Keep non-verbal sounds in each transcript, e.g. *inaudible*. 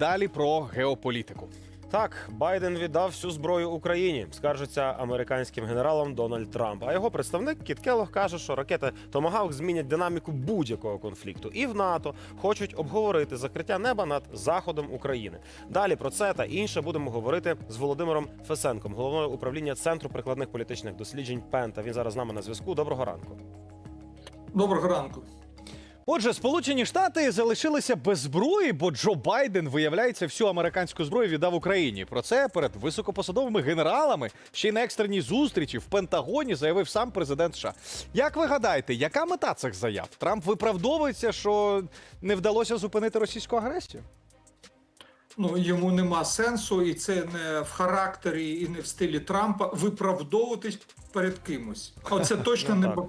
Далі про геополітику. Так, Байден віддав всю зброю Україні, скаржиться американським генералом Дональд Трамп. А його представник Кіт Келлог каже, що ракети Томагавк змінять динаміку будь-якого конфлікту. І в НАТО хочуть обговорити закриття неба над заходом України. Далі про це та інше будемо говорити з Володимиром Фесенком, головою управління центру прикладних політичних досліджень Пента. Він зараз з нами на зв'язку. Доброго ранку. Доброго ранку. Отже, Сполучені Штати залишилися без зброї, бо Джо Байден, виявляється, всю американську зброю віддав Україні. Про це перед високопосадовими генералами ще й на екстреній зустрічі в Пентагоні заявив сам президент США. Як ви гадаєте, яка мета цих заяв? Трамп виправдовується, що не вдалося зупинити російську агресію? Ну йому нема сенсу, і це не в характері і не в стилі Трампа виправдовуватись перед кимось. Оце точно Ну, не по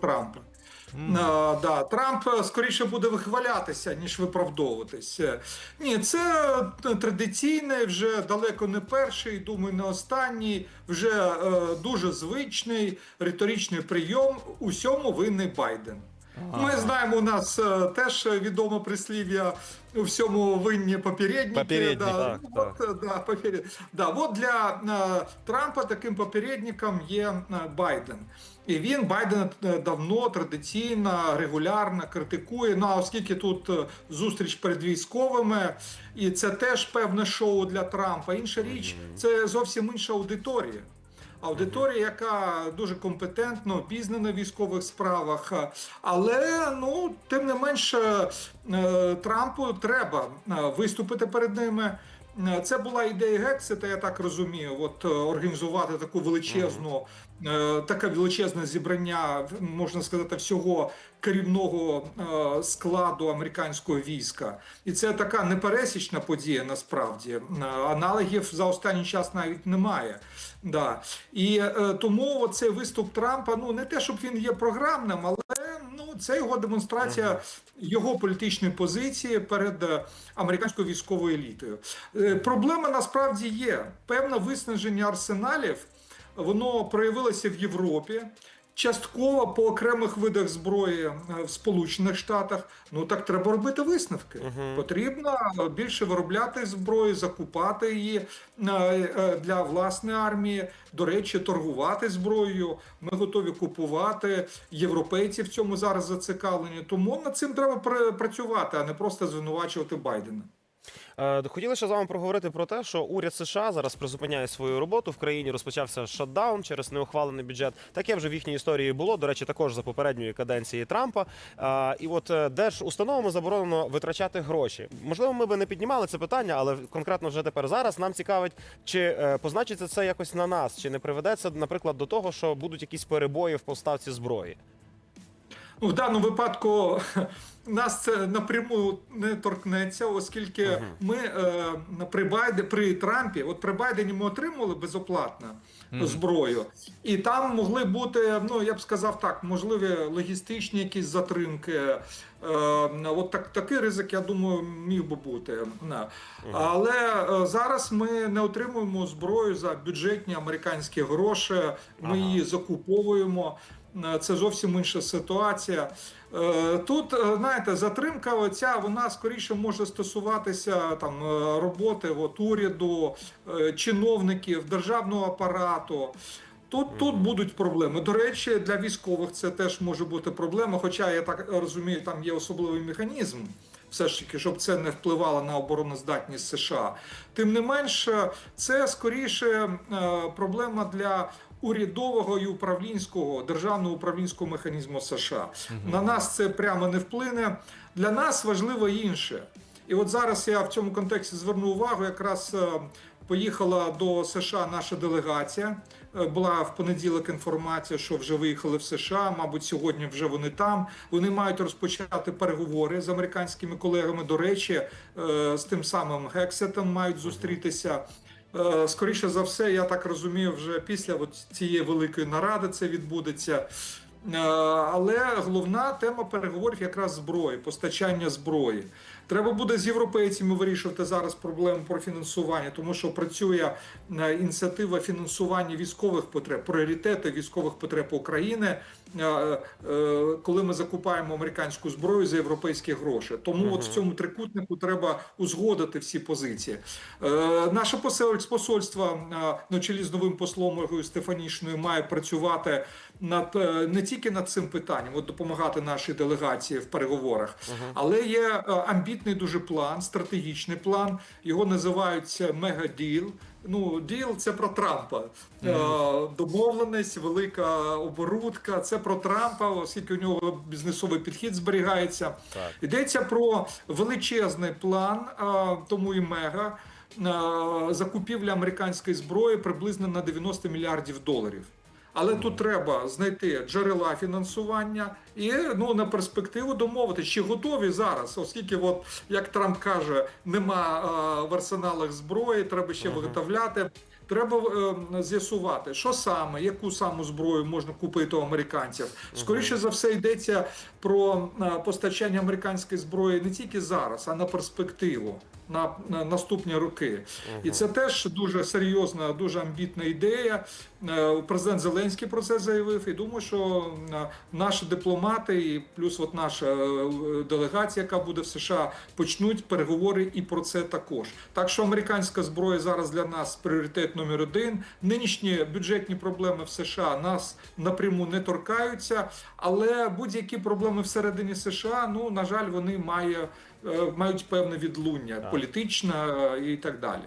Трампа. А, да. Трамп е, скоріше буде вихвалятися, ніж виправдовуватись. Е, Ні, це традиційне, вже далеко не перший, думаю, не останній, вже е, дуже звичний риторичний прийом. Усьому винний Байден. Ми знаємо, у нас е, теж відоме прислів'я у всьому винні попередники. Попередники, да. так, От, е, да, поперед... да, от для е, Трампа таким попередником є е, Байден. І він Байдена е, давно традиційно, регулярно критикує. Ну а оскільки тут е, зустріч перед військовими, і це теж певне шоу для Трампа. Інша річ, це зовсім інша аудиторія. Аудиторія, яка дуже компетентно обізнана в військових справах, але ну тим не менше е, Трампу треба е, виступити перед ними. Е, Це була ідея Гексита, я так розумію. От е, організувати таку величезну, е, таке величезне зібрання, можна сказати, всього керівного складу американського війська, і це така непересічна подія. Насправді аналогів за останній час навіть немає. Да. І тому цей виступ Трампа, ну не те, щоб він є програмним, але це його демонстрація його політичної позиції перед е, американською військовою елітою. Е, проблема насправді є певне виснаження арсеналів. Воно проявилося в Європі. Частково по окремих видах зброї е, в Сполучених Штатах. Ну так треба робити висновки. Потрібно більше виробляти зброю, закупати її е, е, для власної армії. До речі, торгувати зброєю. Ми готові купувати. Європейці в цьому зараз зацікавлені. Тому над цим треба працювати, а не просто звинувачувати Байдена. Е, Хотіли ще з вами проговорити про те, що уряд США зараз призупиняє свою роботу в країні. Розпочався шатдаун через неухвалений бюджет. Таке вже в їхній історії було. До речі, також за попередньої каденції Трампа. Е, І от е, держустановами заборонено витрачати гроші. Можливо, ми би не піднімали це питання, але конкретно вже тепер зараз нам цікавить, чи позначиться це якось на нас, чи не приведе це, наприклад, до того, що будуть якісь перебої в поставці зброї. Ну, в даному випадку *laughs* нас це напряму не торкнеться, оскільки ми е, при Байде, при Трампі, от при Байдені ми отримували безоплатно зброю, і там могли бути, ну я б сказав так, можливі логістичні якісь затримки. Е, от так, такий ризик, я думаю, міг би бути. Да. Але е, зараз ми не отримуємо зброю за бюджетні американські гроші, ми її закуповуємо. Е, Це зовсім інша ситуація. Е, Тут, е, знаєте, затримка оця, вона скоріше може стосуватися там роботи от, уряду, чиновників, державного апарату. Тут, тут будуть проблеми. До речі, для військових це теж може бути проблема. Хоча я так розумію, там є особливий механізм, все ж таки, щоб це не впливало на обороноздатність США. Тим не менш, це скоріше проблема для урядового і управлінського державного управлінського механізму США. На нас це прямо не вплине. Для нас важливо інше. І от зараз я в цьому контексті зверну увагу, якраз е, поїхала до США наша делегація. Е, Була в понеділок інформація, що вже виїхали в США. Мабуть, сьогодні вже вони там. Вони мають розпочати переговори з американськими колегами. До речі, е, з тим самим Гексетом мають зустрітися. Е, Скоріше за все, я так розумію, вже після цієї великої наради це відбудеться. Е, Але головна тема переговорів якраз зброї, постачання зброї. Треба буде з європейцями вирішувати зараз проблему про фінансування, тому що працює е, ініціатива фінансування військових потреб, пріоритети військових потреб України, е, коли ми закупаємо американську зброю за європейські гроші. Тому от в цьому трикутнику треба узгодити всі позиції. Наше посольство, посольство на чолі з новим послом Стефанішною має працювати над е, не тільки над цим питанням, от допомагати нашій делегації в переговорах, але є е, амбітний дуже план, стратегічний план. Його називають мегаділ. Ну, діл це про Трампа. Е, Домовленість, велика оборудка. Це про Трампа, оскільки у нього бізнесовий підхід зберігається. Так. Йдеться про величезний план, тому і мега закупівля американської зброї приблизно на 90 мільярдів доларів. Але тут треба знайти джерела фінансування і ну на перспективу домовити, чи готові зараз, оскільки, от як Трамп каже, нема а, в арсеналах зброї, треба ще виготовляти. Треба е, з'ясувати, що саме, яку саму зброю можна купити у американців. Скоріше за все йдеться про е, постачання американської зброї не тільки зараз, а на перспективу. На, на наступні роки, і це теж дуже серйозна, дуже амбітна ідея. Е, Президент Зеленський про це заявив. І думаю, що е, наші дипломати, і плюс от наша е, делегація, яка буде в США, почнуть переговори і про це також. Так що американська зброя зараз для нас пріоритет номер один. Нинішні бюджетні проблеми в США нас напряму не торкаються, але будь-які проблеми всередині США, ну на жаль, вони е, мають певне відлуння політичне е, і так далі.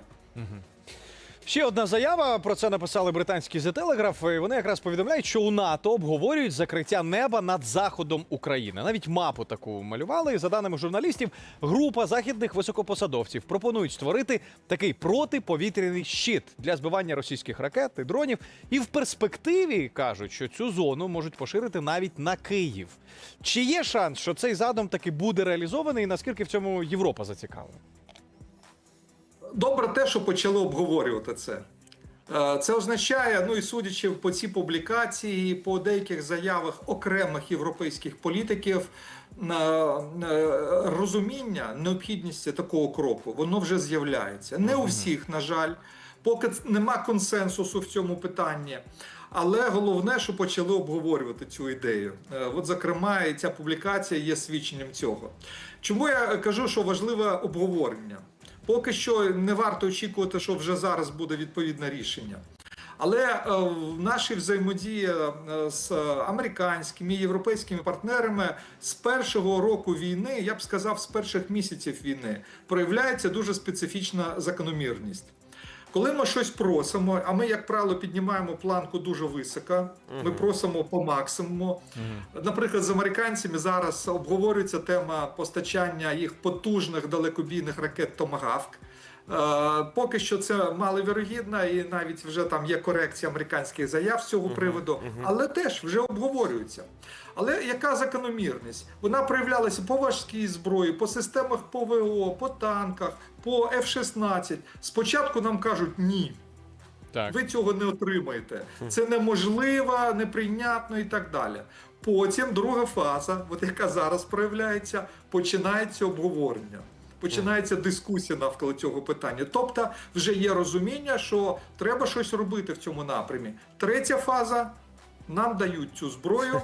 Ще одна заява про це написали британські The Telegraph. і Вони якраз повідомляють, що у НАТО обговорюють закриття неба над заходом України. Навіть мапу таку малювали. І за даними журналістів, група західних високопосадовців пропонують створити такий протиповітряний щит для збивання російських ракет і дронів. І в перспективі кажуть, що цю зону можуть поширити навіть на Київ. Чи є шанс, що цей задум таки буде реалізований? І наскільки в цьому Європа зацікавлена? Добре те, що почали обговорювати це. Е, Це означає, ну і судячи по цій публікації, по деяких заявах окремих європейських політиків, е, е, розуміння необхідності такого кроку, воно вже з'являється. Не у всіх, на жаль, поки нема консенсусу в цьому питанні. Але головне, що почали обговорювати цю ідею. От, зокрема, і ця публікація є свідченням цього. Чому я кажу, що важливе обговорення? Поки що не варто очікувати, що вже зараз буде відповідне рішення. Але е, в нашій взаємодії е, з американськими і європейськими партнерами з першого року війни, я б сказав, з перших місяців війни, проявляється дуже специфічна закономірність. Коли ми щось просимо, а ми, як правило, піднімаємо планку дуже високо, ми просимо по максимуму. Наприклад, з американцями зараз обговорюється тема постачання їх потужних далекобійних ракет Томагавк. Е, Поки що це маловірогідно, і навіть вже там є корекція американських заяв з цього приводу, але теж вже обговорюється. Але яка закономірність? Вона проявлялася по важкій зброї, по системах ПВО, по танках, по F-16. Спочатку нам кажуть ні. Так. Ви цього не отримаєте. Це неможливо, неприйнятно і так далі. Потім друга фаза, от яка зараз проявляється, починається обговорення. Починається дискусія навколо цього питання. Тобто, вже є розуміння, що треба щось робити в цьому напрямі. Третя фаза нам дають цю зброю,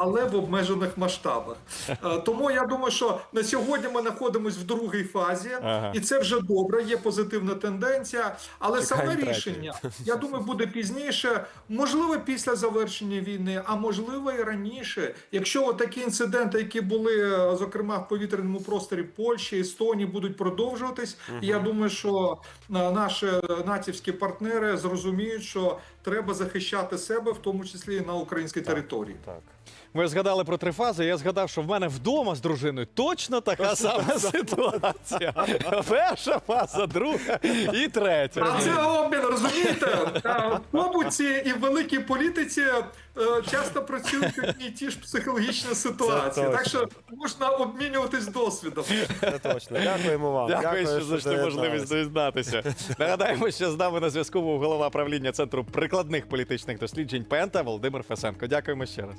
але в обмежених масштабах. Е, Тому я думаю, що на сьогодні ми знаходимося в другій фазі, Ага. і це вже добре, є позитивна тенденція. Але саме Чекаємо третю. рішення, я думаю, буде пізніше, можливо, після завершення війни, а можливо і раніше. Якщо такі інциденти, які були, е, зокрема в повітряному просторі Польщі, Естонії, будуть продовжуватись, я думаю, що е, наші натівські партнери зрозуміють, що треба захищати себе, в тому числі і на українській території. Так. Ви згадали про три фази. Я згадав, що в мене вдома з дружиною точно така сама ситуація. Перша фаза, друга і третя. А це обмін, розумієте? В побуті і в великій політиці е, часто працюють одні і ті ж психологічні ситуації. Так що можна обмінюватись досвідом. Це точно. Дякуємо вам. Дякую, що знайшли можливість доєднатися. Нагадаємо, що з нами на зв'язку був голова правління центру прикладних політичних досліджень Пента Володимир Фесенко. Дякуємо ще раз.